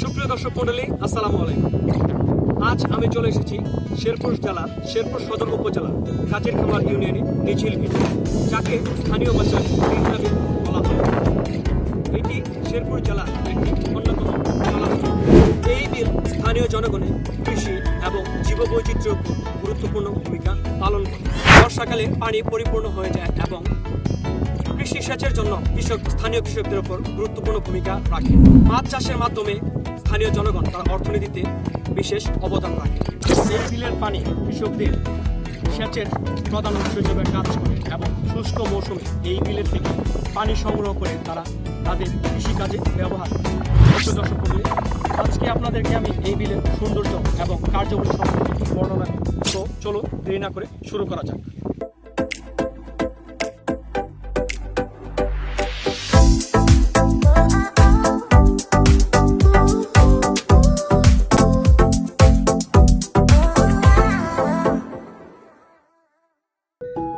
সুপ্রিয় দর্শক মন্ডলী আসসালামু আলাইকুম। আজ আমি চলে এসেছি শেরপুর জেলা শেরপুর সদর উপজেলা কাজের খামার ইউনিয়নে নিঝিল বিল যাকে স্থানীয় ভাষায় বিল হয়। এটি শেরপুর জেলার একটি অন্যতম এই বিল স্থানীয় জনগণের কৃষি এবং জীববৈচিত্র্যের উপর গুরুত্বপূর্ণ ভূমিকা পালন করে। বর্ষাকালে পানি পরিপূর্ণ হয়ে যায় এবং কৃষি সেচের জন্য কৃষক স্থানীয় কৃষকদের উপর গুরুত্বপূর্ণ ভূমিকা রাখে। মাছ চাষের মাধ্যমে স্থানীয় জনগণ তার অর্থনীতিতে বিশেষ অবদান রাখে। এই বিলের পানি কৃষকদের সেচের প্রধান উৎস হিসেবে কাজ করে এবং শুষ্ক মৌসুমে এই বিলের থেকে পানি সংগ্রহ করে তারা তাদের কৃষিকাজে ব্যবহার করে। দর্শক আজকে আপনাদেরকে আমি এই বিলের সৌন্দর্য এবং কার্যবলী সম্পর্কে বর্ণনা তো চলো দেরি না করে শুরু করা যাক।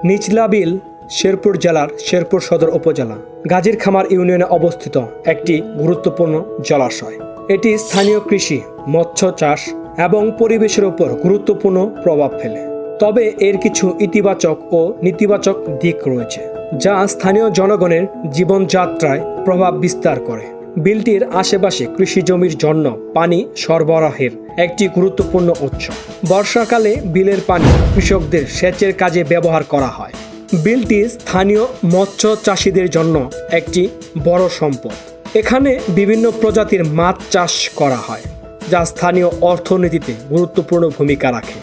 নিচলা বিল শেরপুর জেলার শেরপুর সদর উপজেলা, গাজীর খামার ইউনিয়নে অবস্থিত একটি গুরুত্বপূর্ণ জলাশয়। এটি স্থানীয় কৃষি, মৎস্য চাষ এবং পরিবেশের উপর গুরুত্বপূর্ণ প্রভাব ফেলে। তবে এর কিছু ইতিবাচক ও নেতিবাচক দিক রয়েছে, যা স্থানীয় জনগণের জীবনযাত্রায় প্রভাব বিস্তার করে। বিলটির আশেপাশে কৃষি জমির জন্য পানি সরবরাহের একটি গুরুত্বপূর্ণ উৎস। বর্ষাকালে বিলের পানি কৃষকদের সেচের কাজে ব্যবহার করা হয়। বিলটি স্থানীয় মৎস্য চাষিদের জন্য একটি বড় সম্পদ। এখানে বিভিন্ন প্রজাতির মাছ চাষ করা হয়, যা স্থানীয় অর্থনীতিতে গুরুত্বপূর্ণ ভূমিকা রাখে।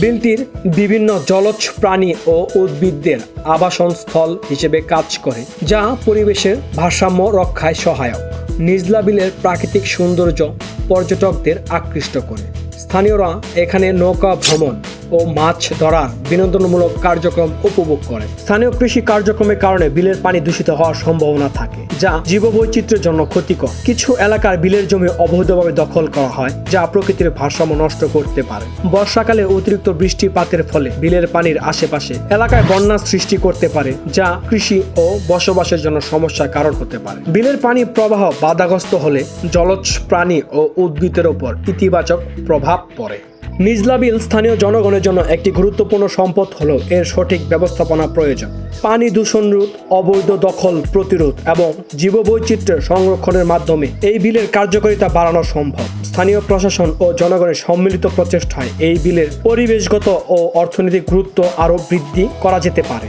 বিলটির বিভিন্ন জলজ প্রাণী ও উদ্ভিদদের আবাসন স্থল হিসেবে কাজ করে, যা পরিবেশের ভারসাম্য রক্ষায় সহায়ক। নিজলা বিলের প্রাকৃতিক সৌন্দর্য পর্যটকদের আকৃষ্ট করে। স্থানীয়রা এখানে নৌকা ভ্রমণ ও মাছ ধরার বিনোদনমূলক কার্যক্রম উপভোগ করে। স্থানীয় কৃষি কার্যক্রমের কারণে বিলের পানি দূষিত হওয়ার সম্ভাবনা থাকে, যা জীববৈচিত্র্যের জন্য ক্ষতিকর। কিছু এলাকার বিলের জমি অবৈধভাবে দখল করা হয়, যা প্রকৃতির ভারসাম্য নষ্ট করতে পারে। বর্ষাকালে অতিরিক্ত বৃষ্টিপাতের ফলে বিলের পানির আশেপাশে এলাকায় বন্যা সৃষ্টি করতে পারে, যা কৃষি ও বসবাসের জন্য সমস্যার কারণ হতে পারে। বিলের পানি প্রবাহ বাধাগ্রস্ত হলে জলজ প্রাণী ও উদ্ভিদের উপর ইতিবাচক প্রভাব পড়ে। নিজলা বিল স্থানীয় জনগণের জন্য একটি গুরুত্বপূর্ণ সম্পদ হলো এর সঠিক ব্যবস্থাপনা প্রয়োজন। পানি দূষণ রোধ, অবৈধ দখল প্রতিরোধ এবং জীববৈচিত্র্যের সংরক্ষণের মাধ্যমে এই বিলের কার্যকারিতা বাড়ানো সম্ভব। স্থানীয় প্রশাসন ও জনগণের সম্মিলিত প্রচেষ্টায় এই বিলের পরিবেশগত ও অর্থনৈতিক গুরুত্ব আরও বৃদ্ধি করা যেতে পারে।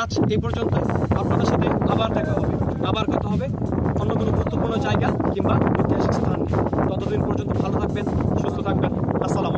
আজ এই পর্যন্ত আপনাদের সাথে আবার দেখা হবে, আবার কথা হবে অন্য কোনো গুরুত্বপূর্ণ জায়গা কিংবা ঐতিহাসিক স্থান। ততদিন পর্যন্ত ভালো থাকবেন সুস্থ থাকবেন। আসসালাম